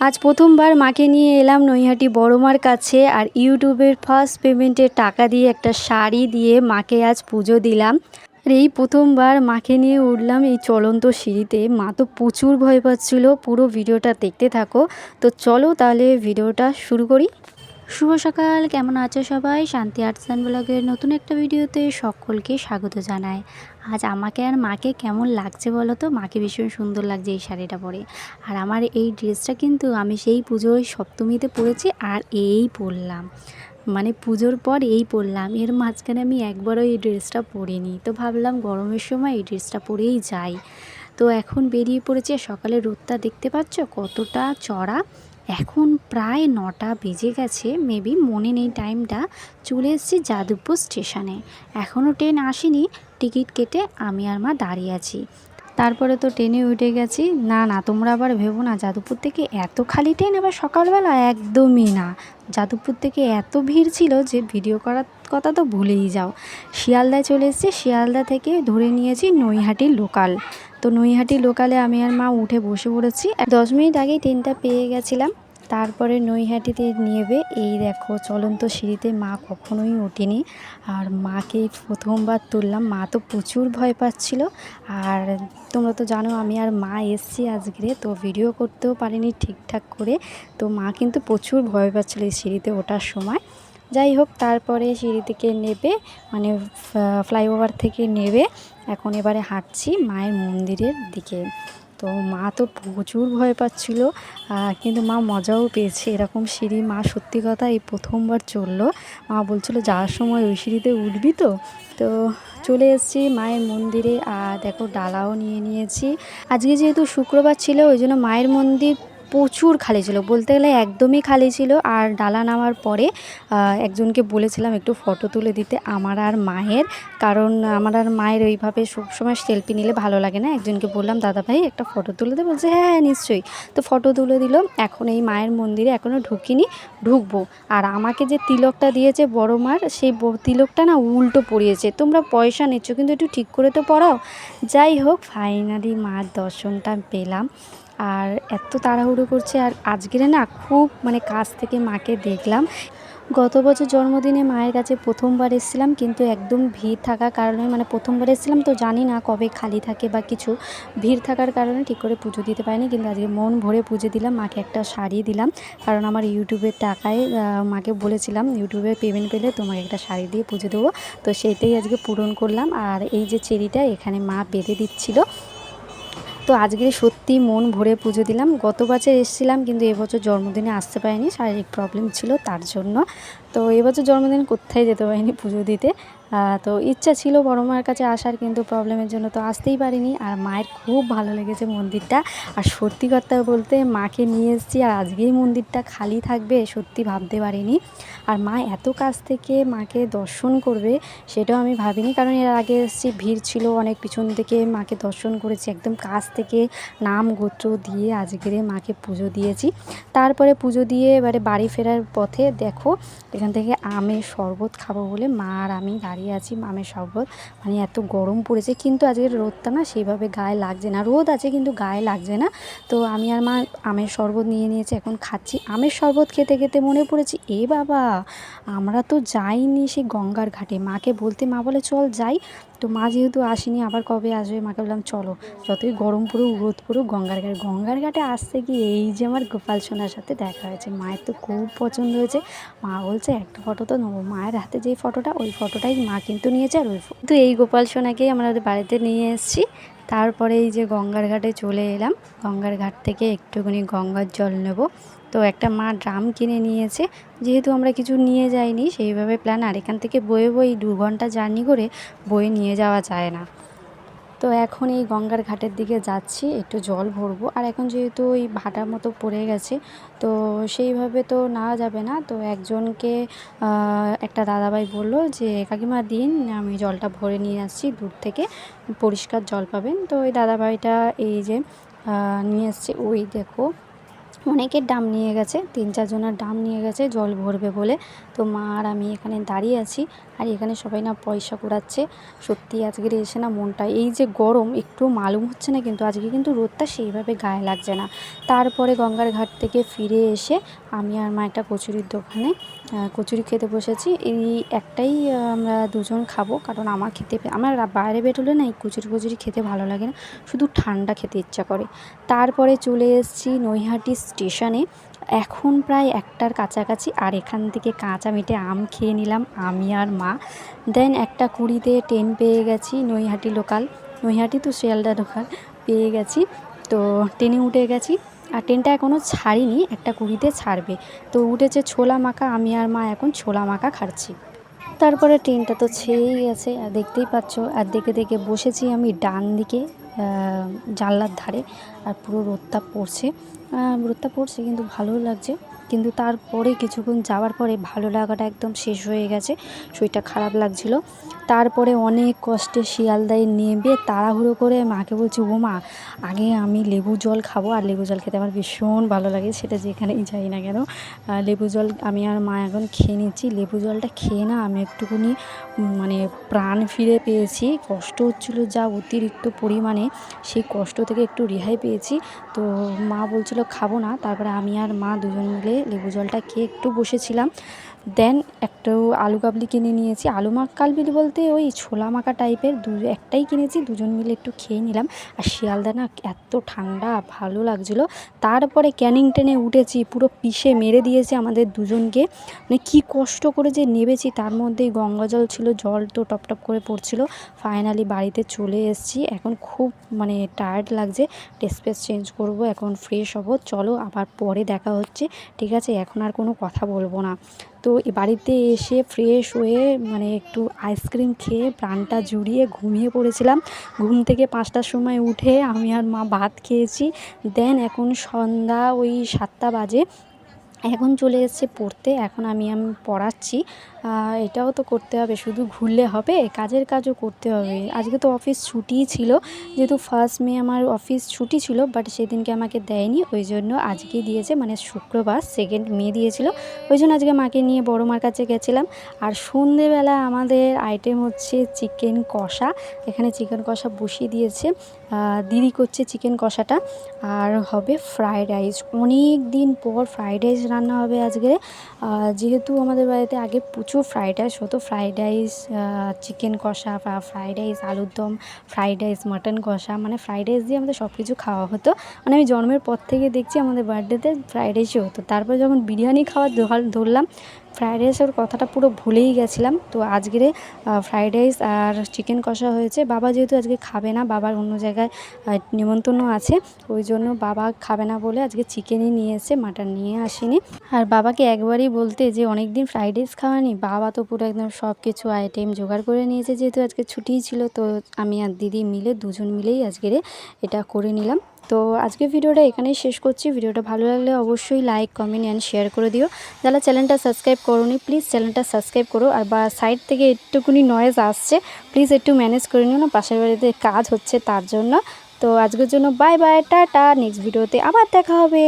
আজ প্রথমবার মাকে নিয়ে এলাম নৈহাটি বড়মার কাছে আর ইউটিউবের ফার্স্ট পেমেন্টের টাকা দিয়ে একটা শাড়ি দিয়ে মাকে আজ পুজো দিলাম। আর এই প্রথমবার মাকে নিয়ে উঠলাম এই চলন্ত সিঁড়িতে। মা তো প্রচুর ভয় পাচ্ছিল, পুরো ভিডিওটা দেখতে থাকো। তো চলো তাহলে ভিডিওটা শুরু করি। শুভ সকাল, কেমন আছো সবাই? শান্তি আর্টস অ্যান্ড ব্লগের নতুন একটা ভিডিওতে সকলকে স্বাগত জানায় আজ আমাকে আর মাকে কেমন লাগছে বলো তো? মাকে ভীষণ সুন্দর লাগছে এই শাড়িটা পরে। আর আমার এই ড্রেসটা কিন্তু আমি সেই পুজোয় সপ্তমীতে পরেছি আর এই পরলাম। মানে পুজোর পর এই পরলাম। এর মাঝখানে আমি একবারও এই ড্রেসটা পরিনি। তো ভাবলাম গরমের সময় এই ড্রেসটা পরেই যাই। তো এখন বেরিয়ে পড়েছে সকালে রোদটা দেখতে পাচ্ছ? কতটা চড়া। এখন প্রায় নটা বেজে গেছে, মেবি মনে নেই টাইমটা, চলে এসেছি যাদবপুর স্টেশনে। এখনও ট্রেন আসেনি, টিকিট কেটে আমি আর মা দাঁড়িয়ে আছি। তারপরে তো ট্রেনে উঠে গেছি। না না, তোমরা আবার ভেবো না, যাদবপুর থেকে এত খালি ট্রেন আবার সকালবেলা? একদমই না। যাদবপুর থেকে এত ভিড় ছিল যে ভিডিও করার কথা তো ভুলেই যাও। শিয়ালদায় চলে এসেছি, শিয়ালদা থেকে ধরে নিয়েছি নৈহাটি লোকাল। তো নৈহাটি লোকালে আমি আর মা উঠে বসে পড়েছি। দশ মিনিট আগেই ট্রেনটা পেয়ে গেছিলাম। তারপরে নৈহাটিতে নেবে। এই দেখো, চলন্ত সিঁড়িতে মা কখনোই ওঠেনি। আর মাকে প্রথমবার তুললাম। মা তো প্রচুর ভয় পাচ্ছিল। আর তোমরা তো জানো, আমি আর মা এসছি আজকে। তো ভিডিও করতেও পারিনি ঠিকঠাক করে। তো মা কিন্তু প্রচুর ভয় পাচ্ছিল এই সিঁড়িতে ওঠার সময়। যাই হোক, তারপরে সিঁড়ি থেকে নেবে মানে ফ্লাইওভার থেকে নেবে। এখন এবারে হাঁটছি মায়ের মন্দিরের দিকে। তো মা তো প্রচুর ভয় পাচ্ছিল কিন্তু মা মজাও পেয়েছে। এরকম সিঁড়ি মা সত্যি কথা এই প্রথমবার চলল। মা বলছিল, যাওয়ার সময় ওই সিঁড়িতে উঠবি তো? তো চলে এসেছি মায়ের মন্দিরে। আর দেখো, ডালাও নিয়ে নিয়েছি। আজকে যেহেতু শুক্রবার ছিল, ওই জন্য মায়ের মন্দির প্রচুর খালি ছিল। বলতে গেলে একদমই খালি ছিল। আর ডালা নামার পরে একজনকে বলেছিলাম একটু ফটো তুলে দিতে, আমার আর মায়ের। কারণ আমার আর মায়ের ওইভাবে সবসময় সেলফি নিলে ভালো লাগে না। একজনকে বললাম, দাদা ভাই, একটা ফটো তুলে দে। বলছে হ্যাঁ হ্যাঁ নিশ্চয়ই। তো ফটো তুলে দিল। এখন এই মায়ের মন্দিরে এখনও ঢুকিনি, ঢুকবো। আর আমাকে যে তিলকটা দিয়েছে বড় মার, সেই তিলকটা না উল্টো পড়িয়েছে। তোমরা পয়সা নিচ্ছ, কিন্তু একটু ঠিক করে তো পড়াও। যাই হোক ফাইনালি মার দর্শনটা পেলাম। আর এত তাড়াহুড়ো করছে আর আজকের না খুব মানে কাছ থেকে মাকে দেখলাম। গত বছর জন্মদিনে মায়ের কাছে প্রথমবার এসেছিলাম কিন্তু একদম ভিড় থাকার কারণে মানে প্রথমবার এসেছিলাম তো জানি না কবে খালি থাকে বা কিছু ভিড় থাকার কারণে ঠিক করে পুজো দিতে পারিনি কিন্তু আজকে মন ভরে পুজো দিলাম, মাকে একটা শাড়ি দিলাম। কারণ আমার ইউটিউবের টাকায় মাকে বলেছিলাম ইউটিউবে পেমেন্ট পেলে তোমাকে একটা শাড়ি দিয়ে পুজো দেবো। তো সেটাই আজকে পূরণ করলাম। আর এই যে চেরিটা এখানে মা বেঁধে দিচ্ছিল। তো আজকে সত্যি মন ভরে পুজো দিলাম। গত বছর এসেছিলাম কিন্তু এবছর জন্মদিনে আসতে পারিনি, শারীরিক প্রবলেম ছিল তার জন্য। তো এবছর জন্মদিন কোথায় যেতে পারিনি পুজো দিতে? তো ইচ্ছা ছিল বড় মায়ের কাছে আসার, কিন্তু প্রবলেমের জন্য তো আসতেই পারিনি। আর মায়ের খুব ভালো লেগেছে মন্দিরটা। আর সত্যি কথা বলতে মাকে নিয়ে এসেছি, আর আজকেই মন্দিরটা খালি থাকবে সত্যি ভাবতে পারিনি। আর মা এত কাছ থেকে মাকে দর্শন করবে, সেটাও আমি ভাবিনি। কারণ এর আগে এসেছি, ভিড় ছিল অনেক, পিছন থেকে মাকে দর্শন করেছি, একদম কাছ থেকে নাম গোত্র দিয়ে আজকের মাকে পুজো দিয়েছি। তারপরে পুজো দিয়ে এবারে বাড়ি ফেরার পথে দেখো, এখান থেকে আমের শরবত খাব বলে মা আর আমি দাঁড়িয়ে আছি আমের শরবত। মানে এত গরম পড়েছে, কিন্তু আজকের রোদটা না সেইভাবে গায়ে লাগছে না। রোদ আছে, কিন্তু গায়ে লাগছে না। তো আমি আর মা আমের শরবত নিয়ে নিয়েছি, এখন খাচ্ছি। আমের শরবত খেতে খেতে মনে পড়েছে, এ বাবা, আমরা তো যাইনি সেই গঙ্গার ঘাটে। মাকে বলতে, মা বলে, চল যাই। তো মা যেহেতু আসেনি, আবার কবে আসবে? মাকে বললাম, চলো, যতই গরম পড়ুক, রোদ পড়ুক, গঙ্গার ঘাট গঙ্গার ঘাটে আসতে গিয়ে এই যে আমার গোপাল সোনার সাথে দেখা হয়েছে। মায়ের তো খুব পছন্দ হয়েছে। মা বলছে, একটা ফটো তো নেব। মায়ের হাতে যে ফটোটা, ওই ফটোটাই মা কিন্তু নিয়েছে আর ওই তো এই গোপাল সোনাকেই আমরা ওদের বাড়িতে নিয়ে এসেছি। তারপরে এই যে গঙ্গার ঘাটে চলে এলাম। গঙ্গার ঘাট থেকে একটুখানি গঙ্গার জল নেব। তো একটা মা ড্রাম কিনে নিয়েছে। যেহেতু আমরা কিছু নিয়ে যাইনি, সেইভাবে প্ল্যান আর এখান থেকে বয়ে বই দু ঘণ্টা জার্নি করে বয়ে নিয়ে যাওয়া যায় না। তো এখন এই গঙ্গার ঘাটের দিকে যাচ্ছি, একটু জল ভরবো। আর এখন যেহেতু ওই ভাটার মতো পড়ে গেছে, তো সেইভাবে তো নেওয়া যাবে না। তো একজনকে একটা দাদাভাই বলল যে, কাকিমা, দিন, আমি জলটা ভরে নিয়ে আসছি দূর থেকে, পরিষ্কার জল পাবেন। তো ওই দাদাভাইটা এই যে নিয়ে এসছে। ওই দেখো অনেকের ডাম নিয়ে গেছে, তিন চারজনের ডাম নিয়ে গেছে, জল ভরবে বলে। তো মা আর আমি এখানে দাঁড়িয়ে আছি আর এখানে সবাই না পয়সা কুড়াচ্ছে। সত্যি আজকের এসে না মনটা, এই যে গরম, একটু মালুম হচ্ছে না কিন্তু আজকে কিন্তু রোদটা সেইভাবে গায়ে লাগছে না। তারপরে গঙ্গার ঘাট থেকে ফিরে এসে আমি আর মা একটা কচুরির দোকানে কচুরি খেতে বসেছি। এই একটাই আমরা দুজন খাব কারণ আমার খেতে, আমার বাইরে বেরোলে না এই কচুরি কচুরি খেতে ভালো লাগে না। শুধু ঠান্ডা খেতে ইচ্ছা করে। তারপরে চলে এসেছি নৈহাটি স্টেশনে। এখন প্রায় একটার কাছাকাছি আর এখান থেকে কাঁচা মিঠে আম খেয়ে নিলাম, আমি আর মা। দেন একটা কুড়িতে ট্রেন পেয়ে গেছি, নৈহাটি লোকাল নৈহাটি তো শিয়ালদা লোকাল পেয়ে গেছি। তো ট্রেনে উঠে গেছি। আর ট্রেনটা এখনও ছাড়িনি, একটা কুড়িতে ছাড়বে। তো উঠেছে ছোলা মাখা, আমি আর মা এখন ছোলা মাখা খাচ্ছি। তারপরে ট্রেনটা তো ছেড়েই গেছে, আর দেখতেই পাচ্ছ, আর দেখে দেখে বসেছি আমি ডান দিকে জানলার ধারে। আর পুরো রোদটা পড়ছে। রোদটা পড়ছে কিন্তু ভালোও লাগছে। কিন্তু তারপরে কিছুক্ষণ যাওয়ার পরে ভালো লাগাটা একদম শেষ হয়ে গেছে। শরীরটা খারাপ লাগছিল। তারপরে অনেক কষ্টে শিয়ালদায় নেবে তাড়াহুড়ো করে মাকে বলছি ও মা আগে আমি লেবু জল খাব আর লেবু জল খেতে আমার ভীষণ ভালো লাগে সেটা যেখানেই যাই না কেন। লেবু জল আমি আর মা এখন খেয়ে নিচ্ছি। লেবু জলটা খেয়ে না আমি একটুখানি উম, মানে প্রাণ ফিরে পেয়েছি। কষ্ট হচ্ছিল যা অতিরিক্ত পরিমাণে সেই কষ্ট থেকে একটু রেহাই পেয়েছি। তো মা বলছিল খাব না। তারপরে আমি আর মা দুজন মিলে লেবু জলটা খেয়ে একটু বসেছিলাম। দেন একটু আলু কাবলি কিনে নিয়েছি। আলু মাখ কালবিলি বলতে ওই ছোলা মাখা টাইপের দু একটাই কিনেছি, দুজন মিলে একটু খেয়ে নিলাম। আর শিয়ালদা না এত ঠান্ডা, ভালো লাগছিল। তারপরে ক্যানিং টেনে উঠেছি, পুরো পিষে মেরে দিয়েছে আমাদের দুজনকে। মানে কী কষ্ট করে যে নেবেছি, তার মধ্যেই গঙ্গা জল ছিল, জল তো টপ টপ করে পড়ছিল। ফাইনালি বাড়িতে চলে এসেছি। এখন খুব মানে টায়ার্ড লাগছে। ড্রেস ফ্রেস চেঞ্জ করব, এখন ফ্রেশ হব। চলো আবার পরে দেখা হচ্ছে। ঠিক আছে, এখন আর কোনো কথা বলব না। তো বাড়িতে এসে ফ্রেশ হয়ে মানে একটু আইসক্রিম খেয়ে প্রাণটা জুড়িয়ে ঘুমিয়ে পড়েছিলাম। ঘুম থেকে পাঁচটার সময় উঠে আমি আর মা ভাত খেয়েছি। দেন এখন সন্ধ্যা ওই সাতটা বাজে। এখন চলে এসছে পড়তে। এখন আমি আমি পড়াচ্ছি। এটাও তো করতে হবে, শুধু ঘুরলে হবে, কাজের কাজও করতে হবে। আজকে তো অফিস ছুটিই ছিল, যেহেতু ফার্স্ট মে আমার অফিস ছুটি ছিল বাট সেদিনকে আমাকে দেয়নি, ওই জন্য আজকে দিয়েছে মানে শুক্রবার সেকেন্ড মে দিয়েছিল। ওই জন্য আজকে মাকে নিয়ে বড় মার কাছে গেছিলাম। আর সন্ধেবেলা আমাদের আইটেম হচ্ছে চিকেন কষা। এখানে চিকেন কষা বসিয়ে দিয়েছে। দিদি করছে চিকেন কষাটা। আর হবে ফ্রায়েড রাইস অনেক দিন পর ফ্রায়েড রাইস রান্না হবে আজকে। যেহেতু আমাদের বাড়িতে আগে প্রচুর ফ্রায়েড রাইস হতো ফ্রায়েড রাইস চিকেন কষা বা ফ্রায়েড রাইস আলুর দম ফ্রায়েড রাইস মাটন কষা মানে ফ্রায়েড রাইস দিয়ে আমাদের সব কিছু খাওয়া হতো। মানে আমি জন্মের পর থেকে দেখছি আমাদের বার্থডেতে ফ্রায়েড রাইসই হতো। তারপর যখন বিরিয়ানি খাওয়া ধরলাম ফ্রায়েড রাইসের কথাটা পুরো ভুলেই গেছিলাম। তো আজকের ফ্রায়েড রাইস আর চিকেন কষা হয়েছে। বাবা যেহেতু আজকে খাবে না, বাবার অন্য জায়গায় নিমন্ত্রণ আছে। ওই জন্য বাবা খাবে না বলে আজকে চিকেনই নিয়ে এসে মাটন নিয়ে আসিনি। আর বাবাকে একবারই বলতে যে অনেক দিন ফ্রায়েড রাইস খাওয়ানি? বাবা তো পুরো একদম সব কিছু আইটেম জোগাড় করে নিয়েছে। যেহেতু আজকে ছুটিই ছিল, তো আমি আর দিদি মিলে দুজন মিলেই আজকের এটা করে নিলাম। তো আজকে ভিডিওটা এখানেই শেষ করছি। ভিডিওটা ভালো লাগলে অবশ্যই লাইক কমেন্ট অ্যান্ড শেয়ার করে দিও। যারা চ্যানেলটা সাবস্ক্রাইব করোনি প্লিজ চ্যানেলটা সাবস্ক্রাইব করো। আর বা সাইড থেকে একটুকুনি নয়েজ আসছে প্লিজ একটু ম্যানেজ করে নিও না, পাশের বাড়িতে কাজ হচ্ছে তার জন্য। তো আজকের জন্য বাই বাই টাটা। নেক্সট ভিডিওতে আবার দেখা হবে।